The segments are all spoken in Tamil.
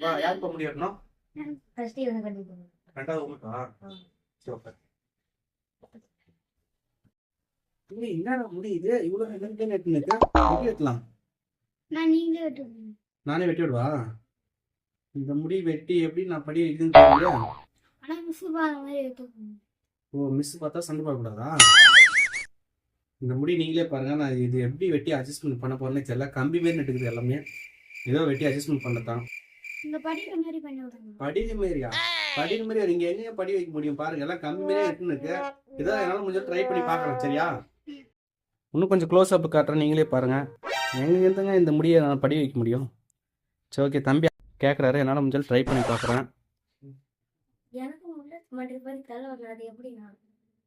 வா யார் போக முடியும் ஃபர்ஸ்ட் இவனை கட்டி போகணும் ரெண்டாவது உங்களுக்கா? ஆ. சரி ஓகே ஏய், என்னடா முடியுது இவ்வளவு என்ன வெட்டி வெட்டி வெட்டலாம்? நான் நீங்களே விட்டுருக்கேன் நானே வெட்டி விடுவா? இந்த முடி வெட்டி எப்படி நான் படி தெரியல ஆனா மிஸ் பாத மாதிரி விட்டுருக்கேன் ஓ மிஸ் பார்த்தா சண்டை போடக்கூடாதா இந்த முடி நீங்களே பாருங்க. நான் இது எப்படி வெட்டி அட்ஜஸ்ட்மெண்ட் பண்ண போறேன்னு தெரியல. கம்பி மாரி நட்டுக்குது எல்லாமே. ஏதோ வெட்டி அட்ஜஸ்ட்மெண்ட் பண்ணத்தான். இந்த படிக்கிற மாதிரி பண்ணி விடுங்க. படின மாரியா படின மாரி நீங்க எங்கேயா படி வைக்க முடியும் பாருங்க. எல்லாம் மாரியே எட்டுன்னு இருக்கு. ஏதோ என்னால முடிஞ்ச ட்ரை பண்ணி பார்க்கலாம் சரியா? இன்னும் கொஞ்சம் க்ளோஸ் அப் காட்டுறேன். நீங்களே பாருங்க. எங்க இருந்துங்க இந்த முடியை நான் படி வைக்க முடியும்? சரி ஓகே தம்பி கேட்குறாரு என்னால் முடிஞ்சாலும் ட்ரை பண்ணி பார்க்குறேன்.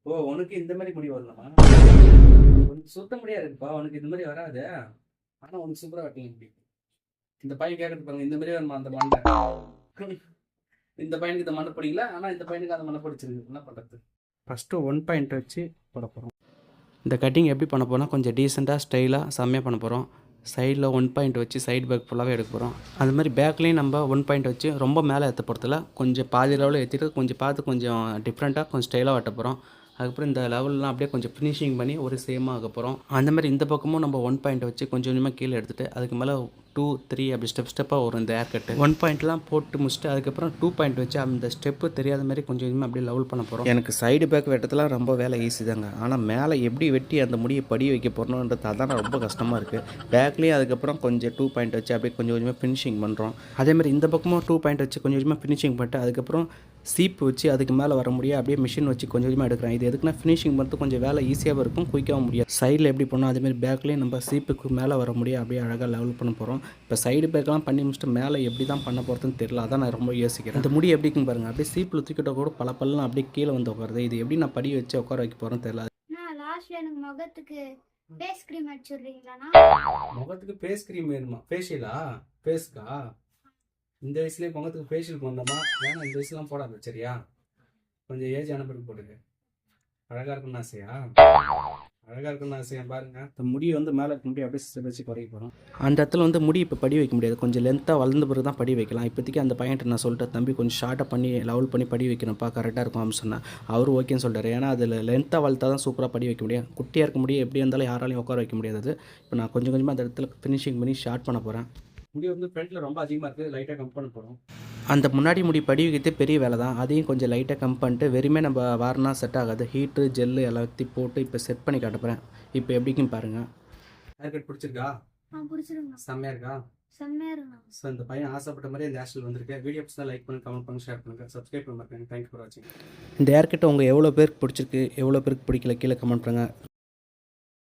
ஓ உனக்கு இந்த மாதிரி முடி வரலாமா உனக்கு சுத்த முடியாது இருக்குப்பா உனக்கு இந்த மாதிரி வராது. ஆனா உனக்கு சூப்பரா வெட்டிங்க இந்த பையன் கேட்கறது பாருங்க இந்த மாதிரி வருமா அந்த மண்டை? இந்த பையனுக்கு இந்த மண்டை பிடிக்கல ஆனா இந்த பையனுக்கு அந்த மண்டை பிடிச்சிருக்கு. என்ன பண்றது? ஃபர்ஸ்ட் ஒன் பாயிண்ட் வச்சு போட போறோம். இந்த கட்டிங் எப்படி பண்ண போறோம்னா கொஞ்சம் டீசெண்டாக ஸ்டைலாக செம்மையாக பண்ண போகிறோம் சைடில் ஒன் பாயிண்ட் வச்சு சைடு பேக் ஃபுல்லாகவே எடுக்க போகிறோம் அது மாதிரி பேக்லேயும் நம்ம ஒன் பாயிண்ட் வச்சு ரொம்ப மேலே ஏற்ற போகிறதுல கொஞ்சம் பாதி லெவலில் ஏற்றிட்டு கொஞ்சம் பார்த்து கொஞ்சம் டிஃப்ரெண்ட்டாக கொஞ்சம் ஸ்டைலாக வெட்ட போகிறோம் அதுக்கப்புறம் இந்த லெவல்லாம் அப்படியே கொஞ்சம் ஃபினிஷிங் பண்ணி ஒரு சேமாக ஆக போகிறோம் அந்த மாதிரி இந்த பக்கமும் நம்ம ஒன் பாயிண்ட் வச்சு கொஞ்சம் கொஞ்சமாக கீழே எடுத்துட்டு அதுக்கு மேலே டூ த்ரீ அப்படி ஸ்டெப் ஸ்டெப்பாக வரும் இந்த ஏர் கட்டு ஒன் பாயிண்ட்லாம் போட்டு முடிச்சுட்டு அதுக்கப்புறம் டூ பாயிண்ட் வச்சு அந்த ஸ்டெப்பு தெரியாத மாதிரி கொஞ்சம் கொஞ்சமாக அப்படியே லெவல் பண்ண போகிறோம் எனக்கு சைடு பேக் வெட்டத்துலாம் ரொம்ப வேலை ஈஸி தாங்க. ஆனால் மேலே எப்படி வெட்டி அந்த முடியை படி வைக்க போகிறோன்றது அதான் ரொம்ப கஷ்டமாக இருக்குது பேக்லேயும் அதுக்கப்புறம் கொஞ்சம் டூ பாயிண்ட் வச்சு அப்படியே கொஞ்சம் கொஞ்சமாக ஃபினிஷிங் பண்ணுறோம் அதேமாதிரி இந்த பக்கமும் டூ பாயிண்ட் வச்சு கொஞ்சம் கொஞ்சமாக ஃபினிஷிங் பண்ணிட்டு அதுக்கப்புறம் சீப்பு வச்சு அதுக்கு மேலே வர முடியும் அப்படியே மிஷின் வச்சு கொஞ்சம் கொஞ்சமாக எடுக்கிறேன். இது எதுக்குன்னா ஃபினிஷிங் பண்ணுறது கொஞ்சம் வேலை ஈஸியாகவும் இருக்கும் குயிக்காகவும் முடியும் சைடில் எப்படி பண்ணோம் அதேமாதிரி பேக்லேயும் நம்ம சீப்புக்கு மேலே வர முடியும் அப்படியே அழகாக லெவல் பண்ண போகிறோம் இப்போ சைடு பேக்கெலாம் பண்ணி முடிச்சுட்டு மேலே எப்படி தான் பண்ண போகிறதுன்னு தெரியல. அதான் நான் ரொம்ப யோசிக்கிறேன். இந்த முடி எப்படிக்கும் பாருங்க. அப்படியே சீப்பில் தூக்கிட்ட கூட பல பல்லாம் அப்படியே கீழே வந்து உட்காருது. இது எப்படி நான் படி வச்சு உட்கார வைக்க போகிறேன்னு தெரியல. நான் லாஸ்ட்ல எனக்கு முகத்துக்கு ஃபேஸ் க்ரீம் அடிச்சு விடுறீங்களாண்ணா முகத்துக்கு ஃபேஸ் க்ரீம் வேணுமா? ஃபேஷியலா ஃபேஸ்க்கா இந்த வயசுலேயே முகத்துக்கு ஃபேஷியல் பண்ணோமா வேணாம் இந்த வயசுலாம் போடாது சரியா? கொஞ்சம் ஏஜ் ஆன பிறகு போட்டுக்க. அழகா இருக்குன்னு ஆசையா? அழகா இருக்குன்னு ஆசையா? பாருங்க. இந்த முடியை வந்து மேலே முடி அப்படியே சிஸ்டர் வச்சு குறைக்க போகிறோம் அந்த இடத்துல வந்து முடி இப்போ படி வைக்க முடியாது. கொஞ்சம் லென்த்தாக வளர்ந்த பிறகு தான் படி வைக்கலாம். இப்போதைக்கு அந்த பையன்ட்டு நான் சொல்லிட்டேன் தம்பி கொஞ்சம் ஷார்ட்டாக பண்ணி லெவல் பண்ணி படி வைக்கணும்ப்பா. கரெக்டாக இருக்கும். அப்படின்னு சொன்னேன் அவர் ஓகேன்னு சொல்கிறார் ஏன்னா அதில் லென்த்தாக வளர்த்தா தான் சூப்பராக படி வைக்க முடியும். குட்டியாக இருக்க முடியும். எப்படி இருந்தாலும் யாராலையும் உட்கார வைக்க முடியாது இப்போ நான் கொஞ்சம் கொஞ்சமாக அந்த இடத்துல ஃபினிஷிங் பண்ணி ஷார்ட் பண்ண போகிறேன் முடி வந்து ஃப்ரண்ட்டில் ரொம்ப அதிகமாக இருக்குது லைட்டாக கம் பண்ண போகிறோம் அந்த முன்னாடி முடி படி வைக்கிறது பெரிய வேலை தான். அதையும் கொஞ்சம் லைட்டாக கம் பண்ணிட்டு வெறுமே நம்ம வாரினா செட் ஆகாது. ஹீட்டு ஜெல்லு எல்லாத்தையும் போட்டு இப்போ செட் பண்ணி காட்ட போகிறேன் இப்போ எப்படிக்கும் பாருங்கள் ஹேர் கட் பிடிச்சிருக்கா? செம்மையாக இருக்கா? ஸோ இந்த பையன் ஆசைப்பட்ட மாதிரி இந்த ஹேர்ஸ்டைல் வந்திருக்கு. வீடியோ பிடிச்சா லைக் பண்ணி கமெண்ட் பண்ணி ஷேர் பண்ணுங்கள் சப்ஸ்கிரைப் பண்ணி தேங்க்யூ ஃபார் வாட்சிங் இந்த ஹேர் கட் உங்கள் எவ்வளோ பேருக்கு பிடிச்சிருக்கு? எவ்வளோ பேருக்கு பிடிக்கல? கீழே கமெண்ட் பண்ணுங்கள்